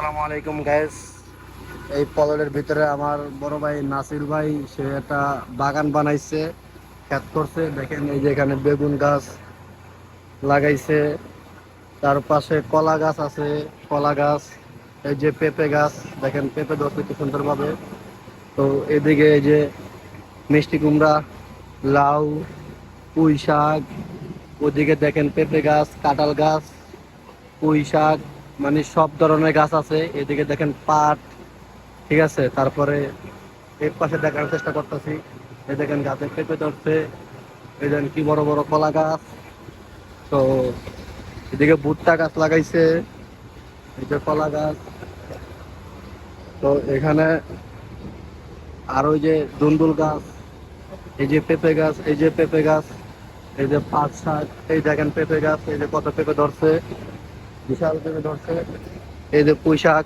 আসসালামু আলাইকুম গ্যাস এই পললের ভিতরে আমার বড় ভাই নাসির ভাই, সে একটা বাগান বানাইছে খেত করছে। দেখেন এই যে এখানে বেগুন গাছ লাগাইছে। তার পাশে কলা গাছ আছে, কলা গাছ, এই যে পেঁপে গাছ। দেখেন পেঁপে ধরছে কি সুন্দরভাবে। তো এদিকে এই যে মিষ্টি কুমড়া, লাউ, পুঁই শাক। ওদিকে দেখেন পেঁপে গাছ, কাঁঠাল গাছ, পুঁই শাক। মানে সব ধরনের গাছ আছে। এদিকে দেখেন পাট, ঠিক আছে? তারপরে এর পাশে দেখার চেষ্টা করতেছি। এই দেখেন গাছে পেঁপে ধরছে। এই দেখেন কি বড় বড় কলা গাছ। তো এদিকে ভুট্টা গাছ লাগাইছে। এই যে কলা গাছ। তো এখানে আর ওই যে দুন্দুল গাছ, এই যে পেঁপে গাছ, এই যে পেঁপে গাছ, এই যে পাট শাক, এই দেখেন পেঁপে গাছ, এই যে কত পেঁপে ধরছে। বিশাল পেঁপে ধরছে। এই যে পুঁই শাক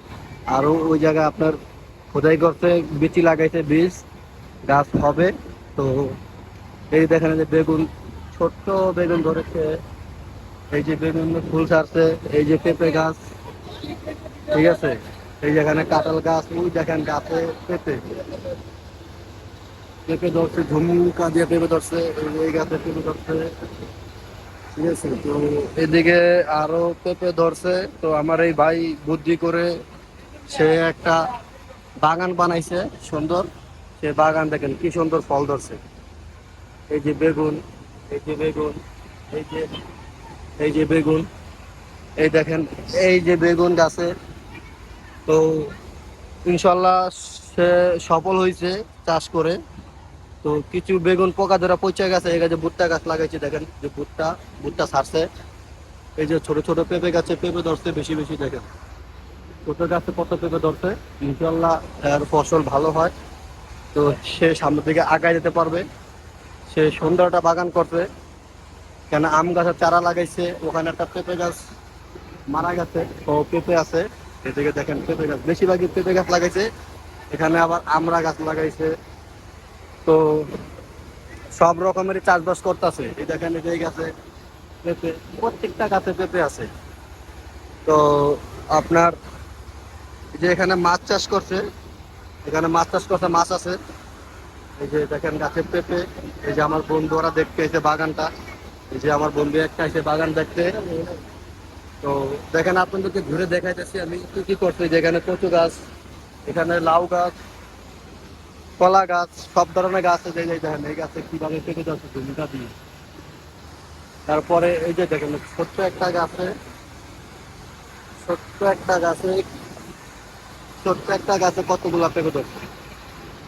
আরও ওই জায়গায় আপনার খোদাই করছে, বিচি লাগাইছে, বীজ, গাছ হবে। তো এই দেখেন যে বেগুন, ছোট্ট বেগুন ধরেছে। এই যে বেগুন ফুল ছাড়ছে, এই যে পেঁপে গাছ, ঠিক আছে? এই যেখানে কাঁঠাল গাছ, ওই দেখেন গাছে পেঁপে। পেঁপে ধরছে, ঝুমুকা দিয়ে পেঁপে ধরছে এই গাছে পেঁপে ধরছে। ঠিক আছে, তো এদিকে আরও পেঁপে ধরছে, তো আমার এই ভাই বুদ্ধি করে সে একটা বাগান বানাইছে, সুন্দর। সে বাগান দেখেন কি সুন্দর ফল ধরছে। এই যে বেগুন, এই যে বেগুন, এই যে এই যে বেগুন, এই দেখেন, এই যে বেগুন গাছে। তো ইনশাল্লাহ সে সফল হয়েছে চাষ করে। তো কিছু বেগুন পোকা ধরা পচে গেছে, এই গাছে ভুট্টা গাছ লাগাইছে, দেখেন যে ভুট্টা ভুট্টা ছাড়ছে এই যে ছোট ছোট পেঁপে গাছে পেঁপে ধরছে, বেশি বেশি দেখেন। ছোট গাছে কত পেঁপে ধরছে ইনশাল্লাহ এর ফসল ভালো হয়। তো সে সামনের দিকে আগায় যেতে পারবে। সে সুন্দর একটা বাগান করবে। কেন আম গাছের চারা লাগাইছে, ওখানে একটা পেঁপে গাছ মারা গেছে তো পেঁপে আছে। এদিকে দেখেন পেঁপে গাছ, বেশিরভাগই পেঁপে গাছ লাগাইছে। এখানে আবার আমড়া গাছ লাগাইছে। তো সব রকমেরই চাষবাস করতেছে। এই দেখেন এই গাছে পেঁপে, প্রত্যেকটা গাছে পেঁপে আছে। তো আপনার যে এখানে মাছ চাষ করছে, এখানে মাছ চাষ করছে, মাছ আছে। এই যে দেখেন গাছের পেঁপে, এই যে আমার বন্ধু ওরা দেখতে এসে বাগানটা, এই যে আমার বন্ধু একটা এসে বাগান দেখতে। তো দেখেন আপনাদেরকে ঘুরে দেখাইতেছি আমি কি কি করছি যেখানে কচু গাছ, এখানে লাউ গাছ কলা গাছ, সব ধরনের গাছ আছে, এই দেখেন, এই গাছে কীভাবে পেকে যাচ্ছে জমিটা দিয়ে। তারপরে এই যে দেখেন, ছোট্ট একটা গাছে, ছোট্ট একটা গাছে, ছোট্ট একটা গাছে কতগুলা পেঁপে ধরছে?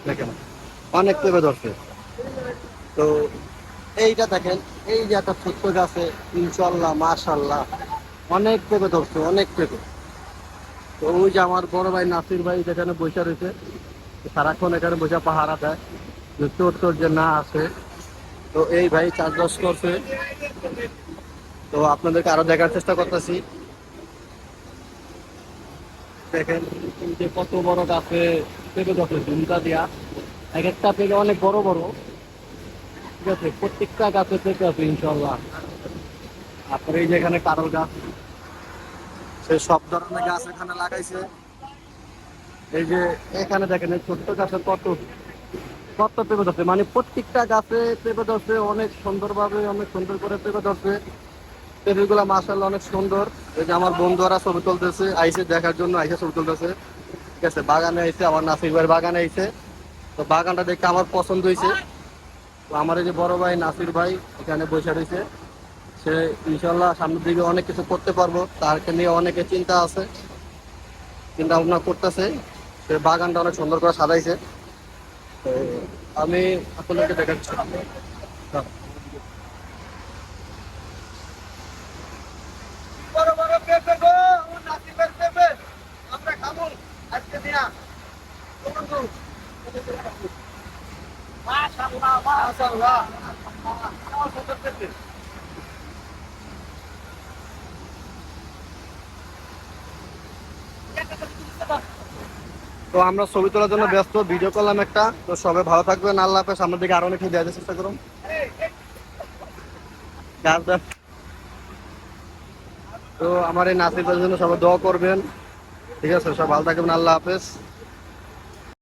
দেখেন, অনেক পেঁপে ধরছে। তো এইটা দেখেন, এই যে একটা ছোট্ট গাছে ইনশাল্লাহ মাশাল্লাহ অনেক পেঁপে ধরছে, অনেক পেঁপে। তো ওই যে আমার বড় ভাই নাসির ভাই যেখানে বসে রয়েছে সারাক্ষণ এখানে বসে পাহারা দেয়। যে চোর চোর যে না আসে তো এই ভাই চাষবাস করছে। তো আপনাদেরকে আরও দেখার চেষ্টা করতেছি। দেখেন যে কত বড় গাছে পেঁপে ধরছে ঝুমকা দিয়া। এক একটা পেঁপে অনেক বড় বড়। ঠিক আছে, প্রত্যেকটা গাছে পেঁপে আছে ইনশাল্লাহ তারপরে এই যে এখানে কারল গাছ, সে সব ধরনের গাছ এখানে লাগাইছে। এই যে এখানে দেখেন, এই ছোট্ট গাছে কত কত পেঁপে ধরছে। মানে প্রত্যেকটা গাছে পেঁপে ধরছে, অনেক সুন্দরভাবে, অনেক সুন্দর করে পেঁপে ধরছে। পেঁপেগুলো মাসাল্লাহ অনেক সুন্দর। এই যে আমার বন্ধুরা ছবি তুলতেছে, আইসে দেখার জন্য আইসে ছবি তুলতেছে। ঠিক আছে, বাগানে আইসে, আমার নাসির ভাইয়ের বাগানে আইসে। তো বাগানটা দেখে আমার পছন্দ হয়েছে। তো আমার এই যে বড় ভাই নাসির ভাই এখানে বসে রয়েছে। সে ইনশাল্লাহ সামনের দিকে অনেক কিছু করতে পারব। তারকে নিয়ে অনেকে চিন্তা আছে, চিন্তা ভাবনা করতেছে। বাগানটা অনেক সুন্দর করে সাজাইছে। আমি আপনাদেরকে দেখাচ্ছি। বড় বড় তো আমরা ছবি তোলার জন্য ব্যস্ত ভিডিও করলাম একটা। তো সবাই ভালো থাকবেন, আল্লাহ হাফেজ। সামনের দিকে আরও অনেক দেওয়ার চেষ্টা করুন। তো আমার এই নাচের জন্য সবাই দোয়া করবেন। ঠিক আছে সব ভালো থাকবেন, আল্লাহ হাফেজ।